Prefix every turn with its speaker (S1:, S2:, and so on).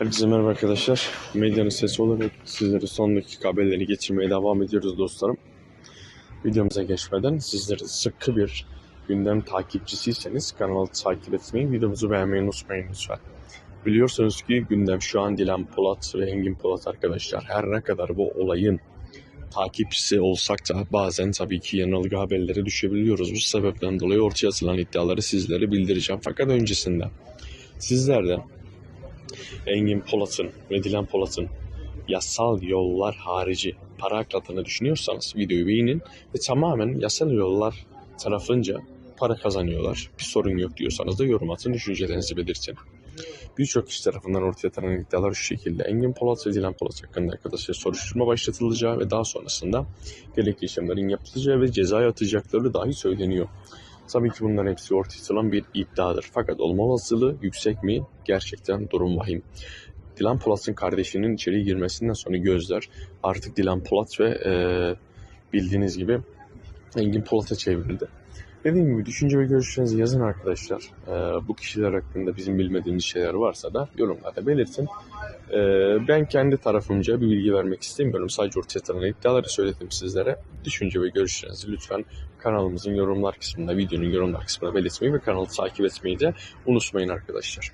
S1: Herkese merhaba arkadaşlar. Medyanın sesi olarak sizlere son dakika haberleri geçirmeye devam ediyoruz dostlarım. Videomuza geçmeden sizlere sıkı bir gündem takipçisiyseniz kanalı takip etmeyi, videomuzu beğenmeyi unutmayın lütfen. Biliyorsunuz ki gündem şu an Dilan Polat ve Engin Polat arkadaşlar. Her ne kadar bu olayın takipçisi olsak da bazen tabii ki yanılgı haberleri düşebiliyoruz. Bu sebepten dolayı ortaya atılan iddiaları sizlere bildireceğim. Fakat öncesinde sizler de Engin Polat'ın ve Dilan Polat'ın yasal yollar harici para akladığını düşünüyorsanız videoyu beğenin ve tamamen yasal yollar tarafınca para kazanıyorlar. Bir sorun yok diyorsanız da yorum atın, düşüncelerinizi belirtin. Birçok kişi tarafından ortaya atılan iddialar şu şekilde. Engin Polat ve Dilan Polat hakkında arkadaşlar soruşturma başlatılacağı ve daha sonrasında gerekli işlemlerin yapılacağı ve cezaya atacakları dahi söyleniyor. Tabii ki bunların hepsi ortaya bir iddiadır. Fakat olma olasılığı yüksek mi? Gerçekten durum vahim. Dilan Polat'ın kardeşinin içeri girmesinden sonra gözler artık Dilan Polat ve e, bildiğiniz gibi Engin Polat'a çevrildi. Dediğim gibi düşünce ve görüşlerinizi yazın arkadaşlar. E, bu kişiler hakkında bizim bilmediğimiz şeyler varsa da yorumlarda belirtin. E, ben kendi tarafımca bir bilgi vermek istemiyorum. Sadece ortaya atılan iddiaları söyledim sizlere. Düşünce ve görüşlerinizi lütfen kanalımızın yorumlar kısmında, videonun yorumlar kısmına belirtmeyi ve kanalı takip etmeyi de unutmayın arkadaşlar.